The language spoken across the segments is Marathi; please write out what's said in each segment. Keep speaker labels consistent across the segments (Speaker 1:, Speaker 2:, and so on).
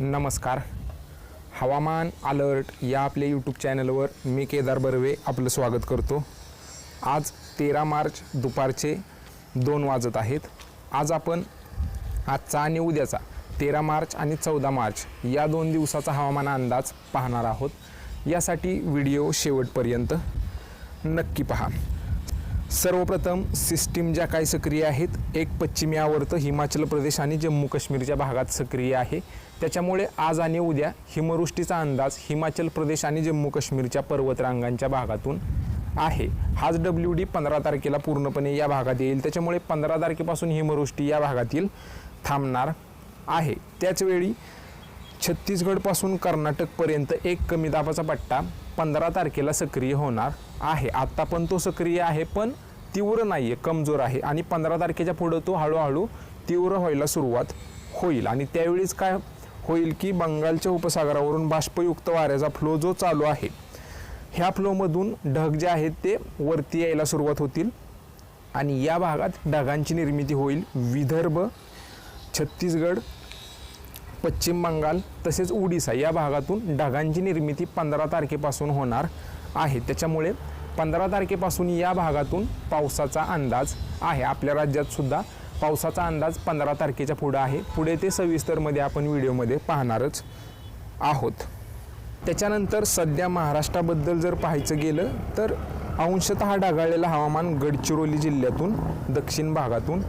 Speaker 1: नमस्कार. हवामान अलर्ट या आपल्या यूट्यूब चॅनलवर मी केदार बर्वे आपलं स्वागत करतो. आज तेरा मार्च दुपारचे दोन वाजत आहेत. आज आपण आजचा आणि उद्याचा तेरा मार्च आणि चौदा मार्च या दोन दिवसाचा हवामान अंदाज पाहणार आहोत. यासाठी व्हिडिओ शेवटपर्यंत नक्की पहा. सर्वप्रथम सिस्टीम ज्या काही सक्रिय आहेत एक पश्चिमी आवर्त हिमाचल प्रदेश आणि जम्मू काश्मीरच्या भागात सक्रिय आहे. त्याच्यामुळे आज आणि उद्या हिमवृष्टीचा अंदाज हिमाचल प्रदेश आणि जम्मू काश्मीरच्या पर्वतरांगांच्या भागातून आहे. हाच डब्ल्यू डी पंधरा तारखेला पूर्णपणे या भागात येईल. त्याच्यामुळे पंधरा तारखेपासून हिमवृष्टी या भागातील थांबणार आहे. त्याचवेळी छत्तीसगडपासून कर्नाटकपर्यंत एक कमी दाबाचा पट्टा पंधरा तारखेला सक्रिय होणार आहे. आत्ता पण तो सक्रिय आहे पण तीव्र नाही आहे कमजोर आहे. आणि पंधरा तारखेच्या पुढं तो हळूहळू तीव्र व्हायला सुरुवात होईल. आणि त्यावेळीच काय होईल की बंगालच्या उपसागरावरून बाष्पयुक्त वाऱ्याचा फ्लो जो चालू आहे ह्या फ्लोमधून ढग जे आहेत ते वरती यायला सुरुवात होतील. आणि या भागात ढगांची निर्मिती होईल. विदर्भ छत्तीसगड पश्चिम बंगाल तसेच उडिसा या भागातून ढगांची निर्मिती पंधरा तारखेपासून होणार आहे. त्याच्यामुळे पंधरा तारखेपासून या भागातून पावसाचा अंदाज आहे. आपल्या राज्यात सुद्धा पावसाचा अंदाज पंधरा तारखेच्या पुढं आहे. पुढे ते सविस्तरमध्ये आपण व्हिडिओमध्ये पाहणारच आहोत. त्याच्यानंतर सध्या महाराष्ट्राबद्दल जर पाहायचं गेलं तर अंशतः ढगाळलेलं हवामान गडचिरोली जिल्ह्यातून दक्षिण भागातून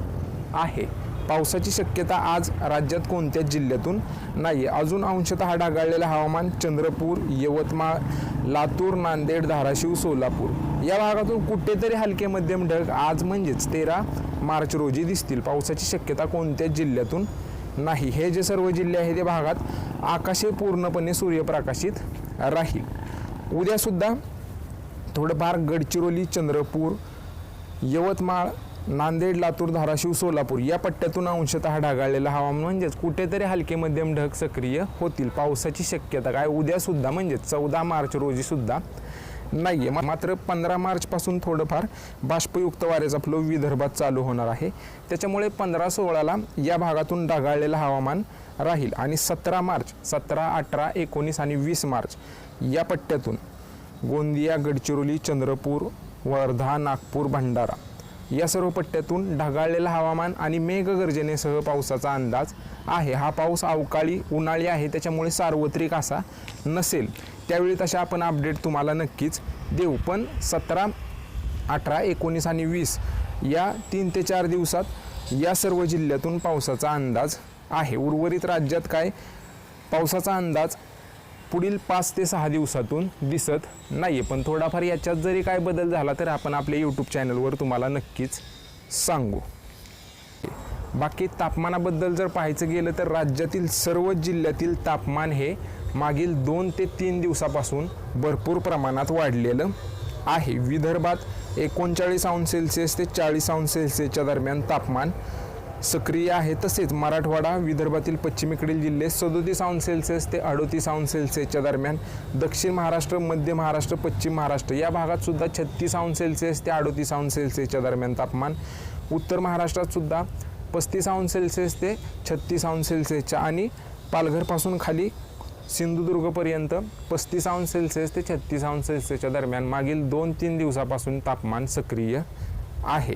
Speaker 1: आहे. पावसाची शक्यता आज राज्यात कोणत्याच जिल्ह्यातून नाही अजून अंशतः ढगाळलेलं हवामान चंद्रपूर यवतमाळ लातूर नांदेड धाराशिव सोलापूर. या भागातून कुठेतरी हलके मध्यम ढग आज म्हणजेच तेरा मार्च रोजी दिसतील. पावसाची शक्यता कोणत्याच जिल्ह्यातून नाही. हे जे सर्व जिल्हे आहेत त्या भागात आकाशे पूर्णपणे सूर्यप्रकाशित राहील. उद्यासुद्धा थोडंफार गडचिरोली चंद्रपूर यवतमाळ नांदेड लातूर धाराशिव सोलापूर या पट्ट्यातून अंशतः ढगाळलेलं हवामान. म्हणजेच कुठेतरी हलके मध्यम ढग सक्रिय होतील. पावसाची शक्यता काय? उद्यासुद्धा म्हणजेच चौदा मार्च रोजीसुद्धा नाही आहे मात्र पंधरा मार्चपासून थोडंफार बाष्पयुक्त वाऱ्याचा फ्लो विदर्भात चालू होणार आहे. त्याच्यामुळे पंधरा सोळाला या भागातून ढगाळलेलं हवामान राहील. आणि सतरा मार्च सतरा अठरा एकोणीस आणि वीस मार्च या पट्ट्यातून गोंदिया गडचिरोली चंद्रपूर वर्धा नागपूर भंडारा या सर्व पट्ट्यातून ढगाळलेलं हवामान आणि मेघगर्जनेसह पावसाचा अंदाज आहे. हा पाऊस अवकाळी उन्हाळी आहे. त्याच्यामुळे सार्वत्रिक असा नसेल. त्यावेळी तशा आपण अपडेट तुम्हाला नक्कीच देऊ. पण सतरा अठरा एकोणीस आणि वीस या तीन ते चार दिवसात या सर्व जिल्ह्यातून पावसाचा अंदाज आहे. उर्वरित राज्यात काय? पावसाचा अंदाज पुढील पाच ते सहा दिवसातून दिसत नाही आहे पण थोडाफार याच्यात जरी काय बदल झाला तर आपण आपल्या यूट्यूब चॅनलवर तुम्हाला नक्कीच सांगू. बाकी तापमानाबद्दल जर पाहायचं गेलं तर राज्यातील सर्व जिल्ह्यातील तापमान हे मागील दोन ते तीन दिवसापासून भरपूर प्रमाणात वाढलेलं आहे. विदर्भात एकोणचाळीस अंश सेल्सिअस ते चाळीस अंश सेल्सिअसच्या दरम्यान तापमान सक्रिय आहे तसेच मराठवाडा विदर्भातील पश्चिमेकडील जिल्हे सदोतीस अंश सेल्सिअस ते अडोतीस अंश सेल्सिअसच्या दरम्यान दक्षिण महाराष्ट्र मध्य महाराष्ट्र पश्चिम महाराष्ट्र या भागात सुद्धा छत्तीस अंश सेल्सिअस ते अडोतीस अंश सेल्सिअसच्या दरम्यान तापमान उत्तर महाराष्ट्रात सुद्धा पस्तीस अंश सेल्सिअस ते छत्तीस अंश सेल्सिअसच्या आणि पालघरपासून खाली सिंधुदुर्गपर्यंत पस्तीस अंश सेल्सिअस ते छत्तीस अंश सेल्सिअसच्या दरम्यान मागील दोन तीन दिवसापासून तापमान सक्रिय आहे.